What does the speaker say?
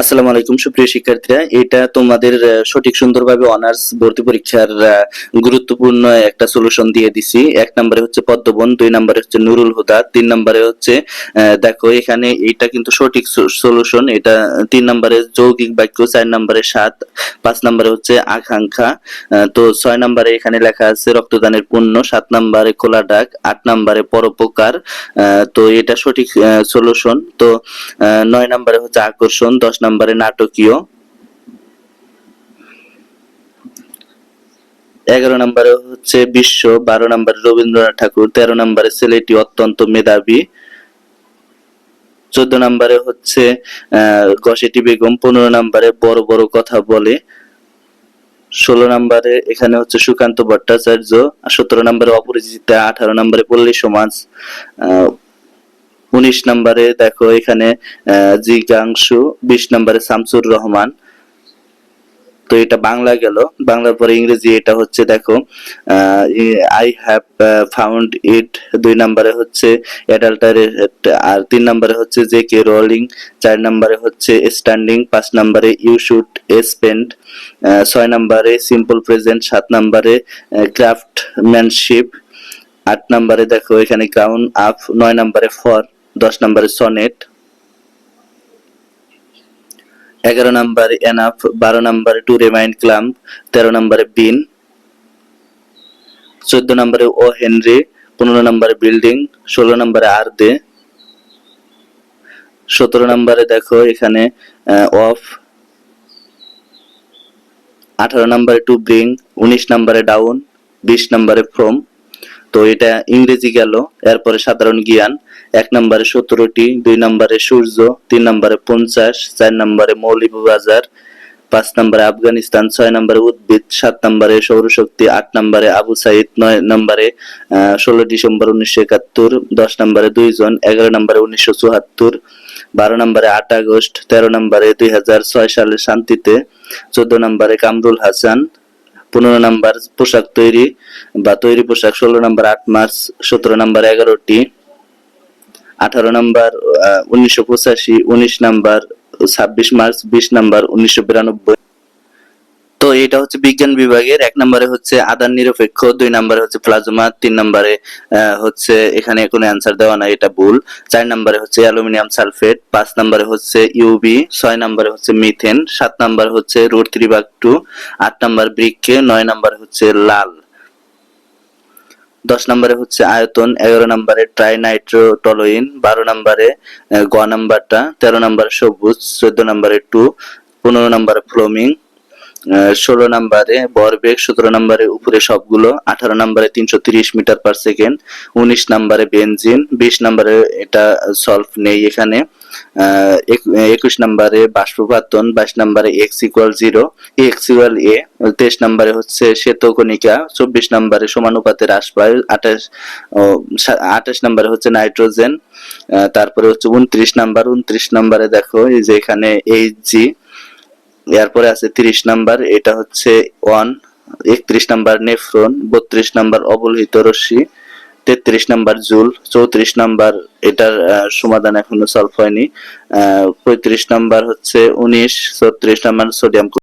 আসসালামু আলাইকুম, সুপ্রিয় শিক্ষার্থীরা। এটা তোমাদের সঠিক সুন্দরভাবে অনার্স ভর্তি পরীক্ষার গুরুত্বপূর্ণ একটা সলিউশন দিয়ে দিছি। এক নম্বরে হচ্ছে পদ্মবন, দুই নম্বরে হচ্ছে নুরুল হুদা, তিন নম্বরে হচ্ছে দেখো এখানে এটা কিন্তু সঠিক সলিউশন এটা তিন নম্বরে যৌগিক বাক্য, চার নম্বরে সাত, পাঁচ নম্বরে হচ্ছে আকাঙ্ক্ষা তো ছয় নম্বরে এখানে লেখা আছে রক্তদানের পণ্য, সাত নম্বরে খোলা ডাক, আট নম্বরে পরোপকার তো এটা সঠিক সলিউশন তো নয় নম্বরে হচ্ছে আকর্ষণ, দশ নম্বরে নাটকীয়। এগারো নম্বরে হচ্ছে বিশ্ব, বারো নম্বরে রবীন্দ্রনাথ ঠাকুর, তেরো নম্বরে ছেলেটি অত্যন্ত মেধাবী, চোদ্দ নম্বরে হচ্ছে গসেটি বেগম, পনেরো নম্বরে বড় বড় কথা বলে, ষোলো নম্বরে এখানে হচ্ছে সুকান্ত ভট্টাচার্য সতেরো নম্বরে অপরিচিতা, আঠারো নম্বরে পল্লী সমাজ উনিশ নম্বরে দেখো এখানে জিজ্ঞাংশু বিশ নম্বরে শামসুর রহমান। তো এটা বাংলা গেল। বাংলার পরে ইংরেজি এটা হচ্ছে দেখো আই হ্যাভ ফাউন্ড ইট দুই নম্বরে হচ্ছে অ্যাডাল্টারেট আর তিন নম্বরে হচ্ছে জে কে রোলিং চার নম্বরে হচ্ছে স্ট্যান্ডিং পাঁচ নম্বরে ইউ শুড স্পেন্ড ছয় নম্বরে সিম্পল প্রেজেন্ট সাত নম্বরে ক্রাফটম্যানশিপ আট নম্বরে দেখো এখানে গ্রাউন্ড আপ নয় নম্বরে ফর দশ নম্বরে সনেট, এগারো নম্বরে এনাফ, বারো নম্বরে টু রিমাইন্ড ক্লাম্প, তেরো নম্বরে বিন, চোদ্দ নম্বরে ও হেনরি, পনেরো নম্বরে বিল্ডিং, ষোলো নম্বরে আর দে সতেরো নম্বরে দেখো এখানে অফ, আঠারো নম্বরে টু ব্রিং, উনিশ নম্বরে ডাউন, বিশ নম্বরে ফ্রম, তো এটা ইংরেজি গেল, এরপরে সাধারণ জ্ঞান এক নম্বরে সতেরোটি, দুই নম্বরে সূর্য, তিন নম্বরে পঞ্চাশ, চার নম্বরে মৌলভীবাজার পাঁচ নম্বরে আফগানিস্তান, ছয় নম্বরে উদ্ভিদ, সাত নম্বরে সৌরশক্তি, আট নম্বরে আবু সাইদ, নয় নম্বরে ষোলো ডিসেম্বর উনিশশো একাত্তর, দশ নম্বরে দুইজন, এগারো নম্বরে উনিশশো চুয়াত্তর, বারো নম্বরে আট আগস্ট, তেরো নম্বরে দুই হাজার ছয় সালে শান্তিতে, চোদ্দ নম্বরে কামরুল হাসান, পনেরো নাম্বার পোশাক তৈরি বা তৈরি পোশাক, ষোলো নম্বর আট মার্চ, সতেরো নম্বর এগারোটি। আঠারো নাম্বার উনিশশো পঁচাশি, উনিশ নাম্বার, ছাব্বিশ মার্চ, বিশ নাম্বার, উনিশশো বিরানব্বই। তো এটা হচ্ছে বিজ্ঞান বিভাগের, এক নম্বরে হচ্ছে আদান নিরপেক্ষ, দুই নম্বরে হচ্ছে প্লাজমা, তিন নম্বরে হচ্ছে এখানে কোনো অ্যান্সার দেওয়া নাই, এটা ভুল। চার নম্বরে হচ্ছে অ্যালুমিনিয়াম সালফেট, পাঁচ নম্বরে হচ্ছে ইউবি ছয় নম্বরে হচ্ছে মিথেন সাত নম্বরে হচ্ছে রোড ত্রিবাগ টু আট নম্বর বৃক্ষে, নয় নম্বরে হচ্ছে লাল। দশ নম্বরে হচ্ছে আয়তন, এগারো নম্বরে ট্রাইনাইট্রোটলোইন, বারো নম্বরে গ নাম্বারটা, তেরো নম্বরে সবুজ, চোদ্দ নম্বরে টু, পনেরো নম্বরে ফ্লোমিং ষোলো নম্বরে ভরবেগ সতেরো নম্বরে উপরে সবগুলো, আঠারো নম্বরে তিনশো তিরিশ মিটার পার সেকেন্ড, উনিশ নম্বরে বেনজিন, বিশ নম্বরে এটা সলভ নেই এখানে। একুশ নম্বরে বাষ্পপাতন বাইশ নম্বরে X equal zero X equal A, তেইশ নম্বরে হচ্ছে শ্বেতকণিকা, চব্বিশ নম্বরে সমানুপাতের হ্রাসবায়ু আঠাশ আঠাশ নম্বরে হচ্ছে নাইট্রোজেন তারপরে হচ্ছে উনত্রিশ নাম্বার, উনত্রিশ নম্বরে দেখো এই যে এখানে এইচ জি এরপরে আছে তিরিশ নাম্বার, এটা হচ্ছে ওয়ান একত্রিশ নাম্বার নেফ্রন, বত্রিশ নাম্বার অবলোহিত রশ্মি তেত্রিশ নাম্বার জুল, চৌত্রিশ নাম্বার এটার সমাধান এখনও সলভ হয়নি। পঁয়ত্রিশ নাম্বার হচ্ছে উনিশ, ছত্রিশ নাম্বার সোডিয়াম